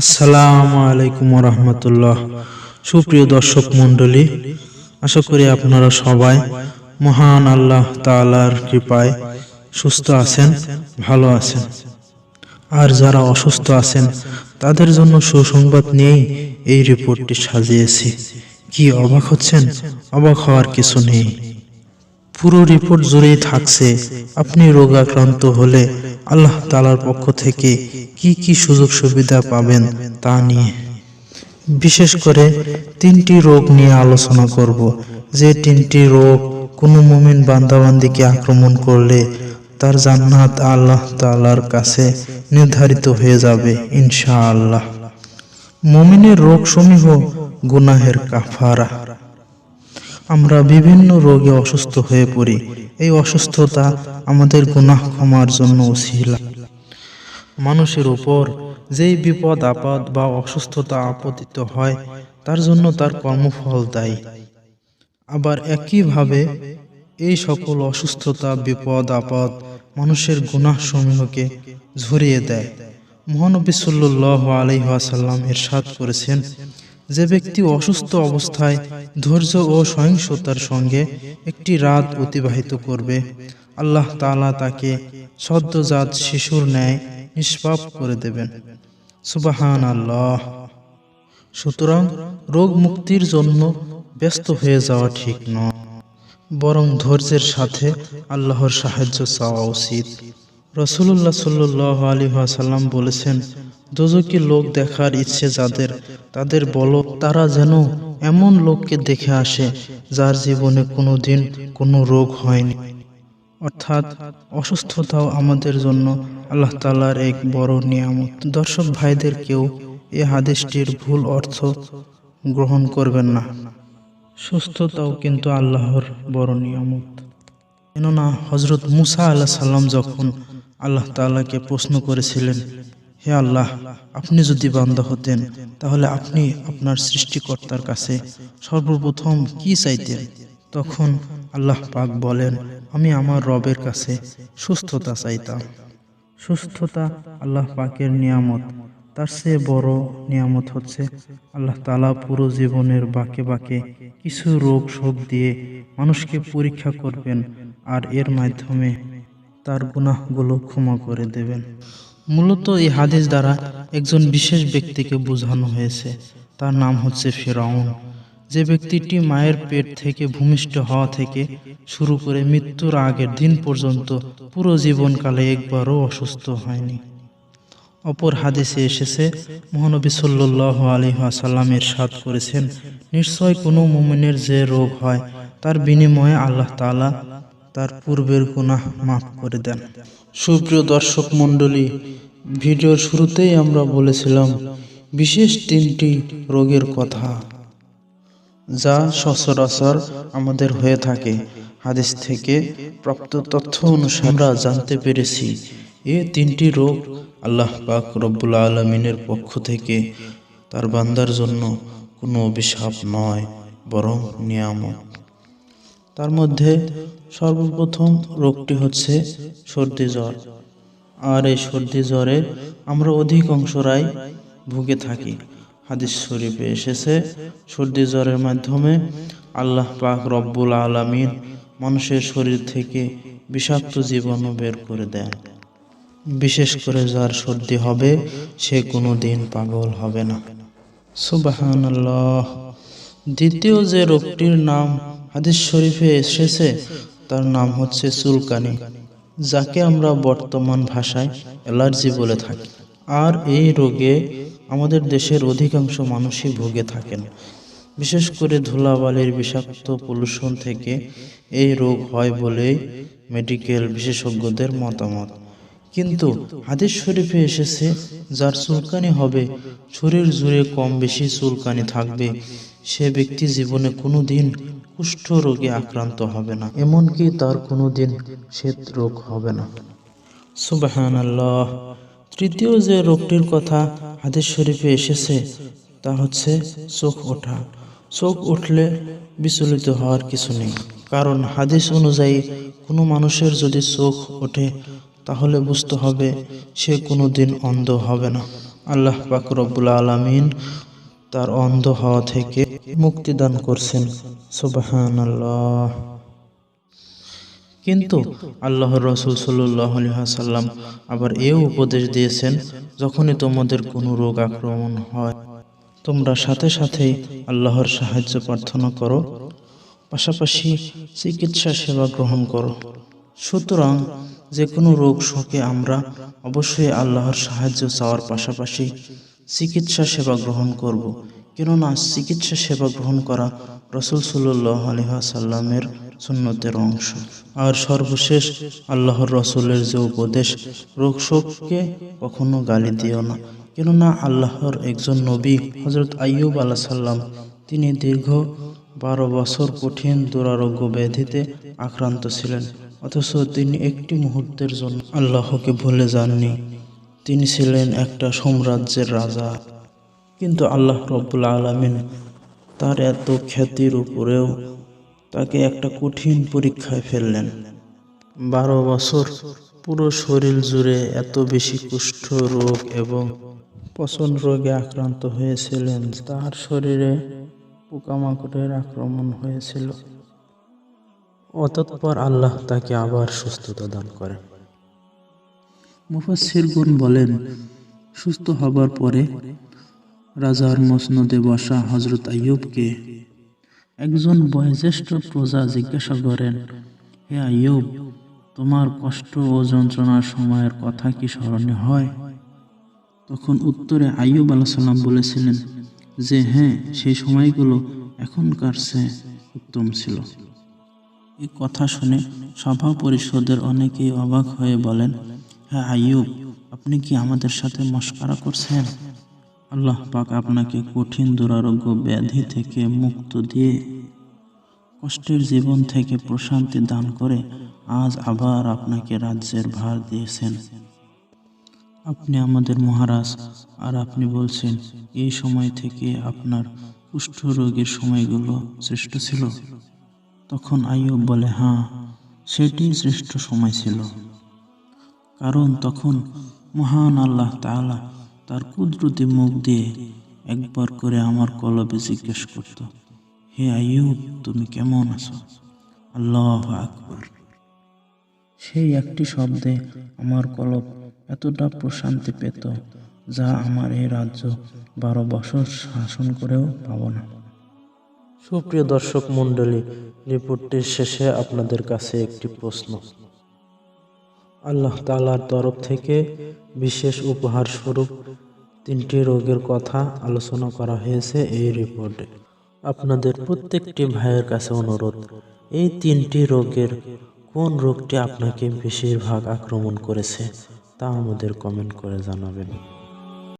আসসালামু আলাইকুম রহমতুল্লাহ সুপ্রিয় দর্শক মণ্ডলী, আশা করি আপনারা সবাই মহান আল্লাহ তাআলার কৃপায় সুস্থ আছেন, ভালো আছেন। আর যারা অসুস্থ আছেন, তাদের জন্য সুসংবাদ নিয়েই এই রিপোর্টটি সাজিয়েছি। কি অবাক হচ্ছেন? অবাক হওয়ার কিছু নেই। পুরো রিপোর্ট জুড়েই থাকছে। আপনি রোগাক্রান্ত হলে আল্লাহ তালার পক্ষ থেকে কি কি সুযোগ সুবিধা পাবেন তা নিয়ে। বিশেষ করে তিনটি রোগ নিয়ে আলোচনা করব, যে তিনটি রোগ কোনো মুমিন বান্দাবান্দিকে আক্রমণ করলে তার জান্নাত আল্লাহ তালার কাছে নির্ধারিত হয়ে যাবে, ইনশাআল্লাহ। মুমিনের রোগ সমূহ গুনাহের কাফারা। আমরা বিভিন্ন রোগে অসুস্থ হয়ে পড়ি। এই অসুস্থতা আমাদের গুনাহ ক্ষমার জন্য উসিলা মানুষের উপর যেই বিপদ, আপদ বা অসুস্থতা আপতিত হয়, তার জন্য তার কর্মফল দায়ী। আবার একইভাবে এই সকল অসুস্থতা, বিপদ, আপদ মানুষের গুনাহ সমূহকে ঝরিয়ে দেয়। মহানবী সাল্লাহ আলহাসাল্লাম এরশাদ করেছেন যে ব্যক্তি অসুস্থ অবস্থায় ধৈর্য ও সহিংসতার সঙ্গে একটি রাত অতিবাহিত করবে, আল্লাহ তালা তাকে সদ্যজাত শিশুর ন্যায় নিষ্পাপ করে দেবেন। সুবাহান আল্লাহ সুতরাং রোগ মুক্তির জন্য ব্যস্ত হয়ে যাওয়া ঠিক নয়, বরং ধৈর্যের সাথে আল্লাহর সাহায্য চাওয়া উচিত। রসুল্লাহ সাল্লাহ আলী সাল্লাম বলেছেন, দোজকি লোক দেখার ইচ্ছে যাদের, তাদের বলো তারা যেন এমন লোককে দেখে আসে যার জীবনে কোনো দিন কোনো রোগ হয়নি। অর্থাৎ অসুস্থতাও আমাদের জন্য আল্লাহ তালার এক বড় নিয়ামত। দর্শক ভাইদের কেউ এ হাদিসটির ভুল অর্থ গ্রহণ করবেন না। সুস্থতাও কিন্তু আল্লাহর বড় নিয়ামত। কেননা হজরত মুসা আল্লাহ সাল্লাম যখন আল্লাহ তাআলাকে প্রশ্ন করেছিলেন, হে আল্লাহ, আপনি যদি বান্দা হতেন, তাহলে আপনি আপনার সৃষ্টিকর্তার কাছে সর্বপ্রথম কি চাইতেন? তখন আল্লাহ পাক বলেন, আমি আমার রবের কাছে সুস্থতা চাইতাম। সুস্থতা আল্লাহ পাকের নিয়ামত। তার চেয়ে বড় নিয়ামত হচ্ছে, আল্লাহ তালা পুরো জীবনের বাকে বাকে কিছু রোগ শোক দিয়ে মানুষকে পরীক্ষা করবেন, আর এর মাধ্যমে তার গুনাহগুলো ক্ষমা করে দেবেন। মূলত এই হাদিস দ্বারা একজন বিশেষ ব্যক্তিকে বোঝানো হয়েছে। তার নাম হচ্ছে ফেরাউন। যে ব্যক্তিটি মায়ের পেট থেকে ভূমিষ্ঠ হওয়া থেকে শুরু করে মৃত্যুর আগের দিন পর্যন্ত পুরো জীবনকালে একবারও অসুস্থ হয়নি। অপর হাদিসে এসেছে, মহানবী সাল্লাহ আলী আসাল্লামের সাদ করেছেন, নিশ্চয় কোনো মুমিনের যে রোগ হয়, তার বিনিময়ে আল্লাহ তালা তার পূর্বের গুনাহ মাফ করে দেন। সুপ্রিয় দর্শক মণ্ডলী, ভিডিওর শুরুতেই আমরা বলেছিলাম, বিশেষ তিনটি রোগের কথা যা সচরাচর আমাদের হয়ে থাকে। হাদিস থেকে প্রাপ্ত তথ্য অনুসারে আমরা জানতে পেরেছি, এ তিনটি রোগ আল্লাহ পাক রব্বুল আলমিনের পক্ষ থেকে তার বান্দার জন্য কোনো অভিশাপ নয়, বরং নিয়ামত। তার মধ্যে সর্বপ্রথম রোগটি হচ্ছে সর্দি জ্বর। আর এই সর্দি জ্বরে আমরা অধিকাংশরাই ভুগে থাকি। হাদিস শরীফে এসেছে, সর্দি জ্বরের মাধ্যমে আল্লাহ পাক রব্বুল আলমিন মানুষের শরীর থেকে বিষাক্ত জীবাণু বের করে দেন। বিশেষ করে যার সর্দি হবে, সে কোনো দিন পাগল হবে না। সুবাহান দ্বিতীয় যে রোগটির নাম হাদিস শরীফে এসেছে, তার নাম হচ্ছে চুলকানি যাকে আমরা বর্তমান ভাষায় অ্যালার্জি বলে থাকি। আর এই রোগে আমাদের দেশের অধিকাংশ মানুষই ভুগে থাকেন। বিশেষ করে ধুলাবালির বিষাক্ত পলিউশন থেকে এই রোগ হয় বলেই মেডিকেল বিশেষজ্ঞদের মতামত। কিন্তু হাদিস শরীফে এসেছে, যার চুলকানি হবে, শরীর জুড়ে কম বেশি চুলকানি থাকবে সে ব্যক্তি জীবনে কোনো দিন কুষ্ঠ রোগে আক্রান্ত হবে না, এমনকি তার কোনো দিন শ্বেত রোগ হবে না। সুবাহান আল্লাহ তৃতীয় যে রোগটির কথা হাদিস শরীফে এসেছে, তা হচ্ছে চোখ ওঠা। চোখ উঠলে বিচলিত হওয়ার কিছু নেই। কারণ হাদিস অনুযায়ী কোনো মানুষের যদি চোখ ওঠে, তাহলে বুঝতে হবে সে কোনো দিন অন্ধ হবে না। আল্লাহ পাক রব্বুল আলামিন তার অন্ধ হওয়া থেকে মুক্তিদান করছেন। সুবাহান আল্লাহ কিন্তু আল্লাহর রসুল সাল্লাম আবার এও উপদেশ দিয়েছেন, যখনই তোমাদের কোনো রোগ আক্রমণ হয়, তোমরা সাথে সাথেই আল্লাহর সাহায্য প্রার্থনা করো। পাশাপাশি চিকিৎসা সেবা গ্রহণ করো। সুতরাং যে কোনো রোগ শোকে আমরা অবশ্যই আল্লাহর সাহায্য চাওয়ার পাশাপাশি চিকিৎসা সেবা গ্রহণ করব। কেননা চিকিৎসা সেবা গ্রহণ করা রসুল সাল্লাহ আলহাসাল্লামের সুন্নতের অংশ। আর সর্বশেষ আল্লাহর রসুলের যে উপদেশ, রোগ শোককে কখনো গালি দিও না। কেননা আল্লাহর একজন নবী হজরত আইয়ুব আল্লাহ সাল্লাম তিনি দীর্ঘ বারো বছর কঠিন দুরারোগ্য ব্যাধিতে আক্রান্ত ছিলেন। অথচ তিনি একটি মুহূর্তের জন্য আল্লাহকে ভুলে যাননি। তিনি ছিলেন একটা সাম্রাজ্যের রাজা। কিন্তু আল্লাহ রব্বুল আলমিন তার এত খ্যাতির উপরেও তাকে একটা কঠিন পরীক্ষায় ফেললেন। বারো বছর পুরো শরীর জুড়ে এত বেশি কুষ্ঠ রোগ এবং পচন রোগে আক্রান্ত হয়েছিলেন, তার শরীরে পোকামাকড়ের আক্রমণ হয়েছিল। অতঃপর আল্লাহ তাকে আবার সুস্থতা দান করেন। মুফাসিরগুন বলেন, সুস্থ হবার পরে রাজার মসনদে বসা হজরত আইয়ুবকে একজন বয়োজ্যেষ্ঠ প্রজা জিজ্ঞাসা করেন, হে আইয়ুব, তোমার কষ্ট ও যন্ত্রণার সময়ের কথা কি স্মরণে হয়? তখন উত্তরে আইয়ুব আলাহ সাল্লাম বলেছিলেন, যে হ্যাঁ সেই সময়গুলো এখনকার সে উত্তম ছিল। এই কথা শুনে সভা পরিষদের অনেকেই অবাক হয়ে বলেন হ্যাঁ আইয়ুব, আপনি কি আমাদের সাথে মস্কারা করছেন? আল্লাহ পাক আপনাকে কঠিন দুরারোগ্য ব্যাধি থেকে মুক্ত দিয়ে কষ্টের জীবন থেকে প্রশান্তি দান করে আজ আবার আপনাকে রাজ্যের ভার দিয়েছেন। আপনি আমাদের মহারাজ, আর আপনি বলছেন, এই সময় থেকে আপনার কুষ্ঠ রোগের সময়গুলো শ্রেষ্ঠ ছিল। তখন আইয়ুব বলে হ্যাঁ সেটি শ্রেষ্ঠ সময় ছিল। কারণ তখন মহান আল্লাহ তাআলা তার কুদরতি মুখ দিয়ে একবার করে আমার কলবে জিজ্ঞেস করত, হে আইয়ুব, তুমি কেমন আছো? আল্লাহ আকবর। সেই একটি শব্দে আমার কলব এতটা প্রশান্তি পেত যা আমার এই রাজ্য বারো বছর শাসন করেও পাব না। সুপ্রিয় দর্শক মণ্ডলী রিপোর্টটির শেষে আপনাদের কাছে একটি প্রশ্ন। আল্লাহ তালার তরফ থেকে বিশেষ উপহার স্বরূপ তিনটি রোগের কথা আলোচনা করা হয়েছে এই রিপোর্টে আপনাদের প্রত্যেকটি ভাইয়ের কাছে অনুরোধ, এই তিনটি রোগের কোন রোগটি আপনাকে বেশিরভাগ আক্রমণ করেছে তা আমাদের কমেন্ট করে জানাবেন।